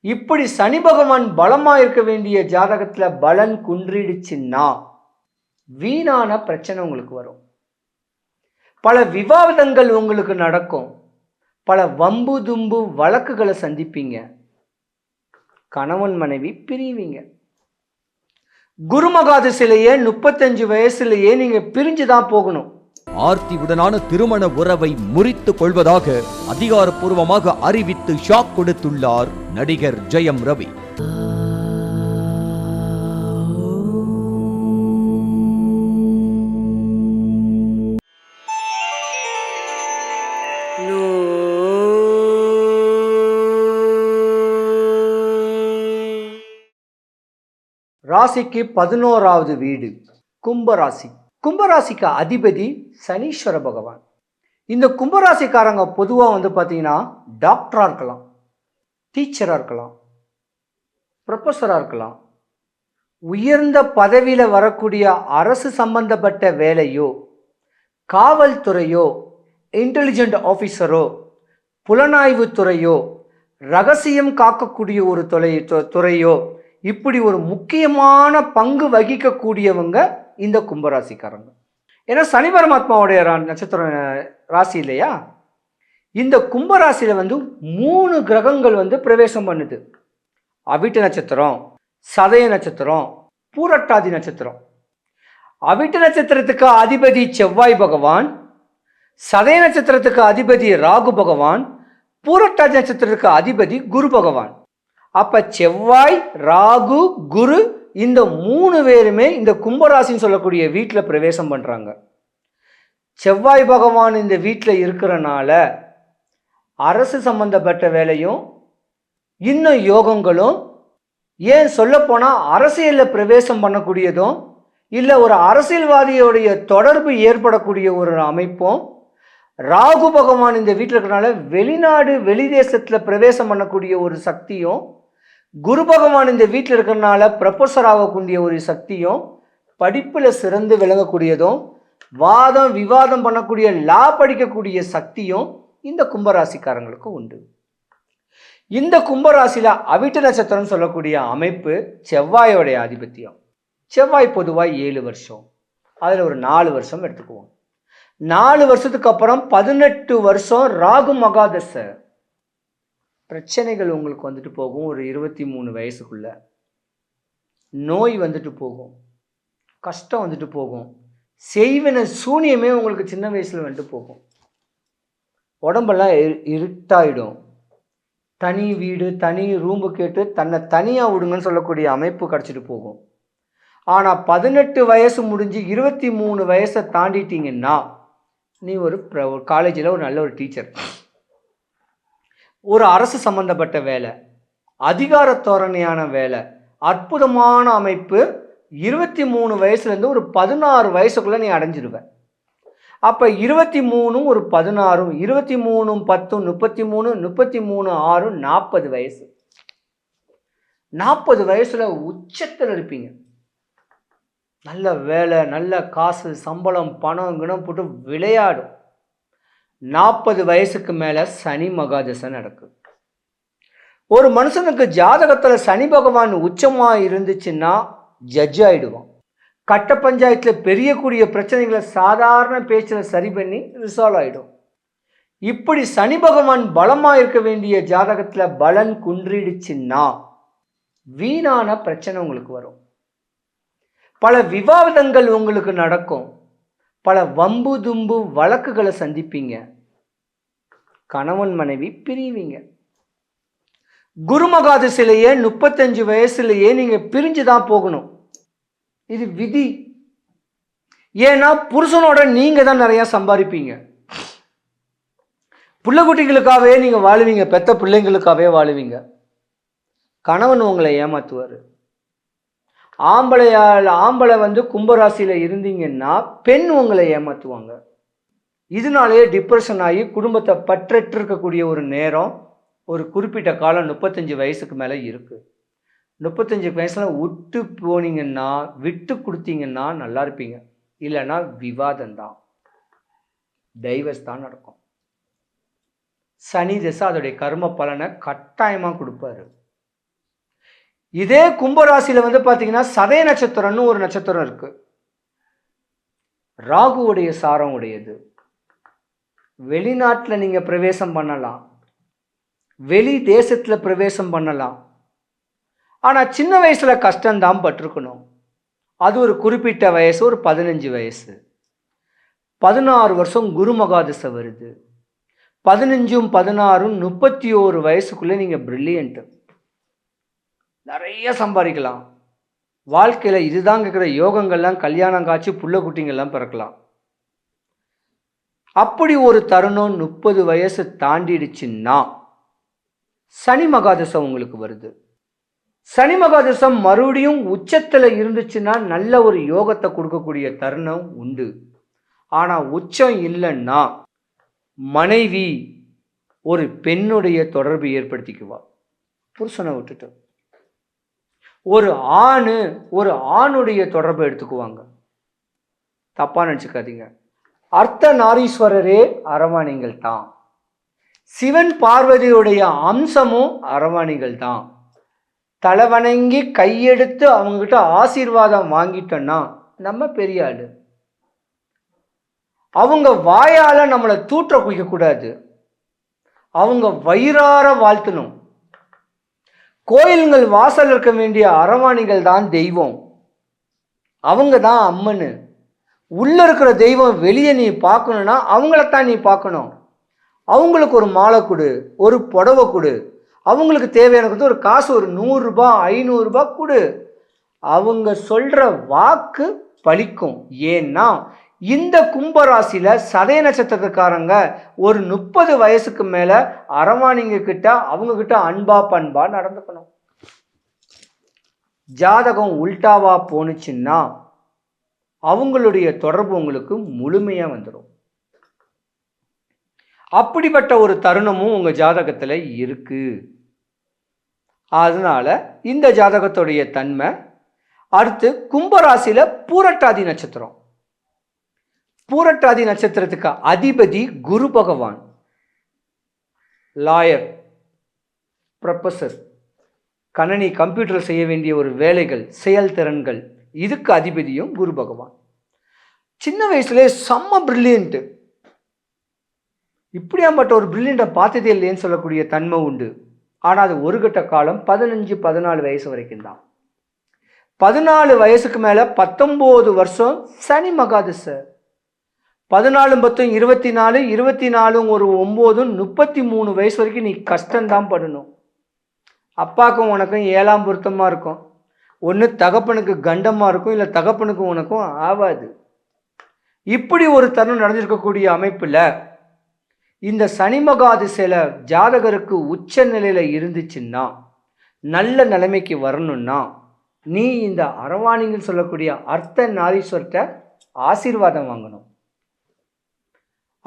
இப்படி சனி பகவான் பலமாக இருக்க வேண்டிய ஜாதகத்தில் பலன் குன்றிடுச்சுன்னா வீணான பிரச்சனை உங்களுக்கு வரும். பல விவாதங்கள் உங்களுக்கு நடக்கும். பல வம்பு தும்பு வழக்குகளை சந்திப்பீங்க. கணவன் மனைவி பிரிவீங்க. குருமகாதசிலேயே முப்பத்தஞ்சு வயசுலேயே நீங்கள் பிரிஞ்சு தான் போகணும். ஆர்த்தியுடனான திருமண உறவை முறித்துக் கொள்வதாக அதிகாரப்பூர்வமாக அறிவித்து ஷாக் கொடுத்துள்ளார் நடிகர் ஜெயம் ரவி. ராசிக்கு பதினோராவது வீடு. கும்பராசி. கும்பராசிக்கு அதிபதி சனீஸ்வர பகவான். இந்த கும்பராசிக்காரங்க பொதுவாக வந்து பார்த்தீங்கன்னா டாக்டராக இருக்கலாம் டீச்சராக இருக்கலாம் ப்ரொஃபஸராக இருக்கலாம். உயர்ந்த பதவியில் வரக்கூடிய அரசு சம்பந்தப்பட்ட வேலையோ காவல்துறையோ இன்டெலிஜென்ட் ஆஃபீஸரோ புலனாய்வு துறையோ ரகசியம் காக்கக்கூடிய ஒரு தொலை துறையோ இப்படி ஒரு முக்கியமான பங்கு வகிக்கக்கூடியவங்க இந்த கும்பராசிக்காரங்க. ஏன்னா சனி பரமாத்மாவுடைய ரா- நட்சத்திரம் ராசி இல்லையா? இந்த கும்பராசியில் வந்து மூணு கிரகங்கள் வந்து பிரவேசம் பண்ணுது. அவிட்ட நட்சத்திரம் சதய நட்சத்திரம் பூரட்டாதி நட்சத்திரம். அவிட்ட நட்சத்திரத்துக்கு அதிபதி செவ்வாய் பகவான் சதய நட்சத்திரத்துக்கு அதிபதி ராகு பகவான் பூரட்டாதி நட்சத்திரத்துக்கு அதிபதி குரு பகவான். அப்போ செவ்வாய் ராகு குரு இந்த மூணு பேருமே இந்த கும்பராசின்னு சொல்லக்கூடிய வீட்டில் பிரவேசம் பண்ணுறாங்க செவ்வாய் பகவான் இந்த வீட்டில் இருக்கிறனால அரசு சம்பந்தப்பட்ட வேலையும் இன்னும் யோகங்களும் ஏன் சொல்லப்போனால் அரசியலில் பிரவேசம் பண்ணக்கூடியதும் இல்லை ஒரு அரசியல்வாதியோடைய தொடர்பு ஏற்படக்கூடிய ஒரு அமைப்பும் ராகு பகவான் இந்த வீட்டில் இருக்கிறனால வெளிநாடு வெளிதேசத்தில் பிரவேசம் பண்ணக்கூடிய ஒரு சக்தியும் குரு பகவான் இந்த வீட்டில் இருக்கிறனால ப்ரொஃபஸர் ஆகக்கூடிய ஒரு சக்தியும் படிப்பில் சிறந்து விளங்கக்கூடியதும் வாதம் விவாதம் பண்ணக்கூடிய லா படிக்கக்கூடிய சக்தியும் இந்த கும்பராசிக்காரங்களுக்கு உண்டு. இந்த கும்பராசியில் அவிட்ட நட்சத்திரம் சொல்லக்கூடிய அமைப்பு செவ்வாயோடைய ஆதிபத்தியம். செவ்வாய் பொதுவாக ஏழு வருஷம். அதில் ஒரு நாலு வருஷம் எடுத்துக்குவோம். நாலு வருஷத்துக்கு அப்புறம் பதினெட்டு வருஷம் ராகு மகாதசை. பிரச்சனைகள் உங்களுக்கு வந்துட்டு போகும். ஒரு இருபத்தி மூணு வயசுக்குள்ள நோய் வந்துட்டு போகும். கஷ்டம் வந்துட்டு போகும். செய்வன சூனியமே உங்களுக்கு சின்ன வயசில் வந்துட்டு போகும். உடம்பெல்லாம் இரு- இருட்டாயிடும். தனி வீடு தனி ரூம்பு கேட்டு தன்னை தனியாக விடுங்கன்னு சொல்லக்கூடிய அமைப்பு கிடச்சிட்டு போகும். ஆனால் பதினெட்டு வயசு முடிஞ்சு இருபத்தி மூணு வயசை தாண்டிட்டீங்கன்னா நீ ஒரு காலேஜில் ஒரு நல்ல ஒரு டீச்சர் ஒரு அரசு சம்பந்தப்பட்ட வேலை அதிகார தோரணையான வேலை. அற்புதமான அமைப்பு. இருபத்தி மூணு வயசுலேருந்து ஒரு பதினாறு வயசுக்குள்ளே நீ அடைஞ்சிருவ. அப்போ இருபத்தி மூணும் ஒரு பதினாறும் இருபத்தி மூணும் பத்தும் முப்பத்தி மூணு முப்பத்தி மூணு ஆறும் நாற்பது வயசு. நாற்பது வயசில் உச்சத்தில் இருப்பீங்க. நல்ல வேலை நல்ல காசு சம்பளம் பணம் கிணம் போட்டு விளையாடும். நாற்பது வயசுக்கு மேலே சனி மகாதசை நடக்கும் ஒரு மனுஷனுக்கு ஜாதகத்தில் சனி பகவான் உச்சமாக இருந்துச்சுன்னா ஜட்ஜ் ஆகிடுவான் கட்ட பஞ்சாயத்தில் பெரியக்கூடிய பிரச்சனைகளை சாதாரண பேச்சில் சரி பண்ணி ரிசால்வ் ஆகிடும் இப்படி சனி பகவான் பலமாக இருக்க வேண்டிய ஜாதகத்தில் பலன் குன்றிடுச்சுன்னா வீணான பிரச்சனை உங்களுக்கு வரும். பல விவாதங்கள் உங்களுக்கு நடக்கும். பல வம்பு தும்பு வழக்குகளை சந்திப்பீங்க. கணவன் மனைவி பிரிவீங்க. குருமகாதிசிலேயே முப்பத்தஞ்சு வயசுலேயே நீங்க பிரிஞ்சு தான் போகணும். இது விதி. ஏன்னா புருஷனோட நீங்க தான் நிறைய சம்பாதிப்பீங்க. பிள்ளைக்குட்டிகளுக்காகவே நீங்க வாழுவீங்க. பெத்த பிள்ளைங்களுக்காகவே வாழுவீங்க. கணவன் உங்களை ஏமாத்துவார். ஆம்பளையால் ஆம்பளை வந்து கும்பராசியில் இருந்தீங்கன்னா பெண் உங்களை ஏமாற்றுவாங்க இதனாலேயே டிப்ரெஷன் ஆகி குடும்பத்தை பற்றற்று இருக்கக்கூடிய ஒரு நேரம் ஒரு குறிப்பிட்ட காலம் முப்பத்தஞ்சு வயசுக்கு மேலே இருக்குது முப்பத்தஞ்சு வயசில் விட்டு போனீங்கன்னா விட்டு கொடுத்தீங்கன்னா நல்லா இருப்பீங்க. இல்லைன்னா விவாதம் தான். டைவர்ஸ் தான் நடக்கும். சனி திசை அதோடைய கர்ம பலனை கட்டாயமாக கொடுப்பாரு. இதே கும்பராசியில வந்து பார்த்தீங்கன்னா சதய நட்சத்திரம்னு ஒரு நட்சத்திரம் இருக்கு. ராகுவுடைய சாரம் உடையது. வெளிநாட்டில் நீங்கள் பிரவேசம் பண்ணலாம். வெளி தேசத்தில் பிரவேசம் பண்ணலாம். ஆனால் சின்ன வயசில் கஷ்டம்தான் பட்டிருக்கணும். அது ஒரு குறிப்பிட்ட வயசு ஒரு பதினஞ்சு வயசு. பதினாறு வருஷம் குரு மகாதிசை வருது. பதினஞ்சும் பதினாறும் முப்பத்தி ஓரு வயசுக்குள்ளே நீங்கள் ப்ரில்லியண்ட்டு நிறைய சம்பாதிக்கலாம். வாழ்க்கையில் இதுதான் இருக்கிற யோகங்கள்லாம் கல்யாணம் காட்சி புள்ள குட்டிங்கள்லாம் பிறக்கலாம். அப்படி ஒரு தருணம் முப்பது வயசு தாண்டிடுச்சுன்னா சனி மகாதசம் உங்களுக்கு வருது. சனி மகாதசம் மறுபடியும் உச்சத்தில் இருந்துச்சுன்னா நல்ல ஒரு யோகத்தை கொடுக்கக்கூடிய தருணம் உண்டு. ஆனால் உச்சம் இல்லைன்னா மனைவி ஒரு பெண்ணுடைய தொடர்பு ஏற்படுத்திக்குவா. புருஷனை விட்டுட்டு. ஒரு ஆணு ஒரு ஆணுடைய தொடர்பை எடுத்துக்குவாங்க. தப்பா நினச்சிக்காதீங்க. அர்த்த நாரீஸ்வரரே அரவாணிகள் தான். சிவன் பார்வதியுடைய அம்சமும் அரவாணிகள் தான். தலைவணங்கி கையெடுத்து அவங்ககிட்ட ஆசீர்வாதம் வாங்கிட்டோன்னா நம்ம பெரிய ஆளு. அவங்க வாயால் நம்மளை தூற்ற குவிக்கக்கூடாது. அவங்க வயிறார வாழ்த்தணும். கோயில்கள் வாசல் இருக்க வேண்டிய அரவாணிகள் தான் தெய்வம். அவங்க தான் அம்மனு. உள்ள இருக்கிற தெய்வம் வெளியே நீ பார்க்கணும்னா அவங்களத்தான் நீ பார்க்கணும். அவங்களுக்கு ஒரு மாலை கொடு ஒரு புடவை கொடு. அவங்களுக்கு தேவையானது ஒரு காசு ஒரு நூறுரூபா ஐநூறுரூபா கொடு. அவங்க சொல்கிற வாக்கு பலிக்கும் ஏன்னா இந்த கும்பராசியில் சதய நட்சத்திரக்காரங்க ஒரு முப்பது வயசுக்கு மேலே அரவாணிங்க கிட்ட அவங்க கிட்ட அன்பா பண்பா நடந்துக்கணும். ஜாதகம் உல்டாவா போணுச்சுன்னா அவங்களுடைய தொடர்பு உங்களுக்கு முழுமையாக வந்துடும் அப்படிப்பட்ட ஒரு தருணமும் உங்கள் ஜாதகத்தில் இருக்கு. அதனால இந்த ஜாதகத்துடைய தன்மை. அடுத்து கும்பராசியில் பூரட்டாதி நட்சத்திரம். பூரட்டாதி நட்சத்திரத்துக்கு அதிபதி குரு பகவான். லாயர் ப்ரொஃபஸர் கணனி கம்ப்யூட்டர் செய்ய வேண்டிய ஒரு வேலைகள் செயல்திறன்கள் இதுக்கு அதிபதியும் குரு பகவான். சின்ன வயசுலேயே செம்ம பிரில்லியன்ட்டு இப்படியாம்பட்ட ஒரு பிரில்லியண்ட்டை பார்த்ததே இல்லைன்னு சொல்லக்கூடிய தன்மை உண்டு. ஆனால் அது ஒரு கட்ட காலம் பதினஞ்சு பதினாலு வயசு வரைக்கும் தான். பதினாலு வயசுக்கு மேலே பத்தொம்போது வருஷம் சனி மகாதிசை. பதினாலும் பத்தும் இருபத்தி நாலு இருபத்தி நாலும் ஒரு ஒம்போதும் முப்பத்தி மூணு வயசு வரைக்கும் நீ கஷ்டம்தான் படணும். அப்பாக்கும் உனக்கும் ஏழாம் பொருத்தமாக இருக்கும். ஒன்று தகப்பனுக்கு கண்டமாக இருக்கும் இல்லை தகப்பனுக்கு உனக்கும் ஆகாது இப்படி ஒரு தருணம் நடந்திருக்கக்கூடிய அமைப்பில் இந்த சனி ஜாதகருக்கு உச்ச நிலையில் இருந்துச்சுன்னா நல்ல நிலைமைக்கு வரணும்னா நீ இந்த அரவாணிங்கன்னு சொல்லக்கூடிய அர்த்த நாரீஸ்வர்கிட்ட ஆசீர்வாதம் வாங்கணும்.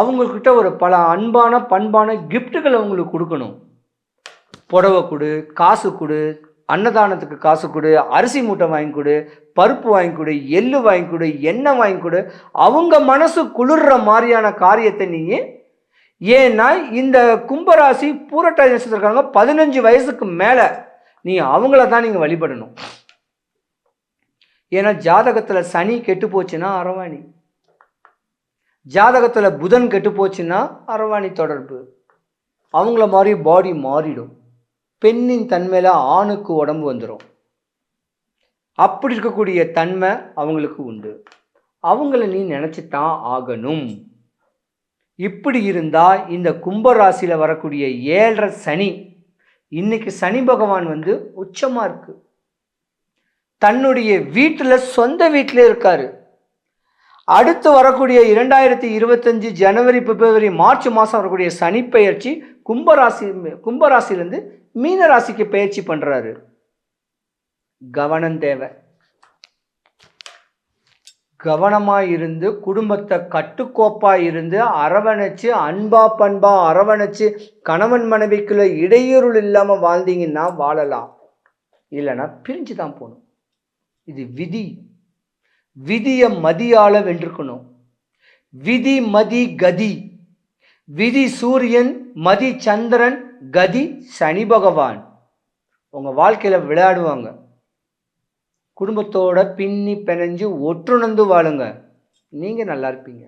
அவங்கக்கிட்ட ஒரு பல அன்பான பண்பான கிஃப்ட்டுகளை அவங்களுக்கு கொடுக்கணும். புடவை கொடு காசு கொடு அன்னதானத்துக்கு காசு கொடு அரிசி மூட்டை வாங்கி கொடு பருப்பு வாங்கி கொடு எள்ளு வாங்கி கொடு எண்ணெய் வாங்கி கொடு. அவங்க மனசு குளிர்ற மாதிரியான காரியத்தை நீங்கள் ஏன்னா இந்த கும்பராசி பூரட்டாதி நட்சத்திரக்காரங்க பதினஞ்சு வயசுக்கு மேலே நீ அவங்கள தான் நீங்கள் வழிபடணும். ஏன்னா ஜாதகத்தில் சனி கெட்டு போச்சுன்னா அரவாணி. ஜாதகத்தில் புதன் கெட்டு போச்சுன்னா அரவாணி தொடர்பு. அவங்கள மாதிரி பாடி மாறிடும். பெண்ணின் தன்மையில் ஆணுக்கு உடம்பு வந்துடும் அப்படி இருக்கக்கூடிய தன்மை அவங்களுக்கு உண்டு. அவங்கள நீ நினச்சித்தான் ஆகணும். இப்படி இருந்தால் இந்த கும்பராசியில் வரக்கூடிய ஏழரை சனி இன்னைக்கு சனி பகவான் வந்து உச்சமாக இருக்கு. தன்னுடைய வீட்டில் சொந்த வீட்டில் இருக்காரு. அடுத்து வரக்கூடிய இரண்டாயிரத்தி இருபத்தஞ்சு ஜனவரி பிப்ரவரி மார்ச் மாதம் வரக்கூடிய சனி பெயர்ச்சி கும்பராசி கும்பராசிலேருந்து மீன ராசிக்கு பயிற்சி பண்ணுறாரு கவனம் தேவை. கவனமாக இருந்து குடும்பத்தை கட்டுக்கோப்பாக இருந்து அரவணைச்சு அன்பா பண்பா அரவணைச்சு கணவன் மனைவிக்குள்ள இடையூறுள் இல்லாமல் வாழ்ந்தீங்கன்னா வாழலாம். இல்லைன்னா பிரிஞ்சு தான் போகணும். இது விதி. விதியை மதியால வென்றிருக்கணும் விதி மதி கதி. விதி சூரியன் மதி சந்திரன் கதி சனி பகவான். உங்கள் வாழ்க்கையில் விளையாடுவாங்க. குடும்பத்தோட பின்னி பிணைஞ்சு ஒற்றுணர்ந்து வாழுங்க. நீங்கள் நல்லா இருப்பீங்க.